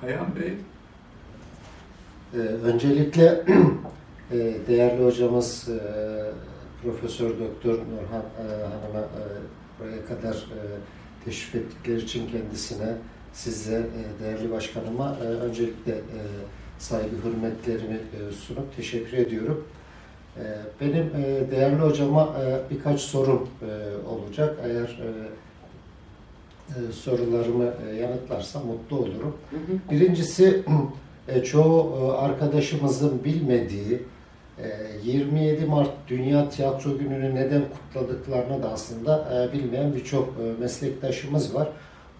Kayan Bey, Ee, öncelikle e, değerli hocamız e, Profesör Doktor Nurhan e, Hanım'a e, buraya kadar e, teşrif ettikleri için kendisine, size, e, değerli başkanıma e, öncelikle e, saygı hürmetlerimi e, sunup teşekkür ediyorum. E, benim e, değerli hocama e, birkaç sorum e, olacak. Eğer e, e, sorularımı e, yanıtlarsa mutlu olurum. Birincisi e, çoğu e, arkadaşımızın bilmediği e, 27 Mart Dünya Tiyatro Günü'nü neden kutladıklarını da aslında e, bilmeyen birçok e, meslektaşımız var.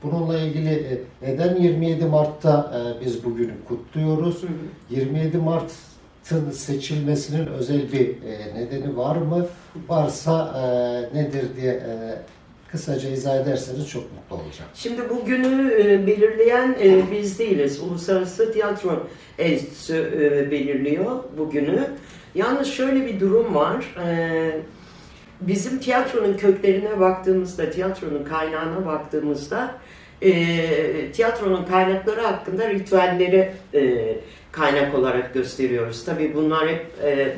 Bununla ilgili e, neden 27 Mart'ta e, biz bugünü kutluyoruz? 27 Mart'ın seçilmesinin özel bir e, nedeni var mı? Varsa e, nedir diye e, kısaca izah ederseniz çok mutlu olacağım. Şimdi bugünü e, belirleyen e, biz değiliz. Uluslararası Tiyatro Enstitüsü e, belirliyor bugünü. Yalnız şöyle bir durum var. Bizim tiyatronun köklerine baktığımızda, tiyatronun kaynağına baktığımızda tiyatronun kaynakları hakkında ritüelleri kaynak olarak gösteriyoruz. Tabii bunlar hep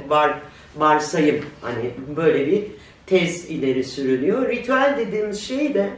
var varsayım hani böyle bir tez ileri sürülüyor. Ritüel dediğimiz şey de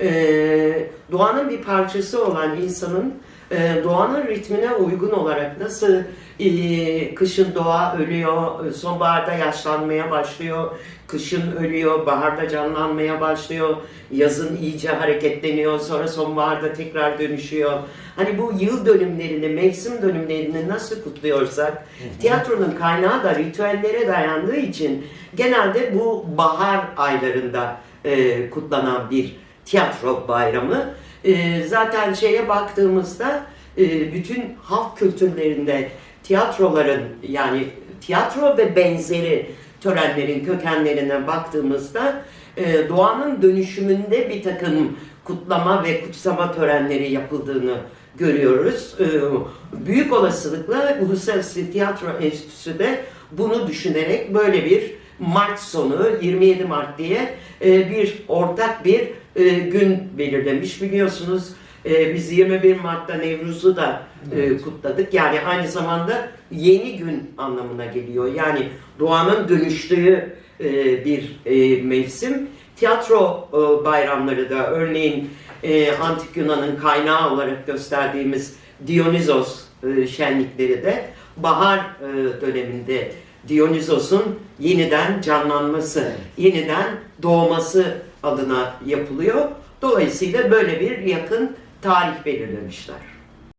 e, doğanın bir parçası olan insanın e, doğanın ritmine uygun olarak nasıl e, kışın doğa ölüyor, sonbaharda yaşlanmaya başlıyor, kışın ölüyor, baharda canlanmaya başlıyor, yazın iyice hareketleniyor, sonra sonbaharda tekrar dönüşüyor. Hani bu yıl dönümlerini, mevsim dönümlerini nasıl kutluyorsak, tiyatronun kaynağı da ritüellere dayandığı için genelde bu bahar aylarında e, kutlanan bir tiyatro bayramı. E, zaten şeye baktığımızda e, bütün halk kültürlerinde tiyatroların yani tiyatro ve benzeri törenlerin kökenlerine baktığımızda e, doğanın dönüşümünde bir takım kutlama ve kutsama törenleri yapıldığını görüyoruz. E, büyük olasılıkla Uluslararası Tiyatro Enstitüsü de bunu düşünerek böyle bir Mart sonu 27 Mart diye e, bir ortak bir e, gün belirlemiş. Biliyorsunuz e, biz 21 Mart'ta Nevruz'u da e, kutladık. Yani aynı zamanda yeni gün anlamına geliyor. Yani doğanın dönüştüğü e, bir e, mevsim. Tiyatro e, bayramları da örneğin e, Antik Yunan'ın kaynağı olarak gösterdiğimiz Dionysos e, şenlikleri de bahar e, döneminde Dionysos'un yeniden canlanması, Evet. yeniden doğması adına yapılıyor. Dolayısıyla böyle bir yakın tarih belirlemişler.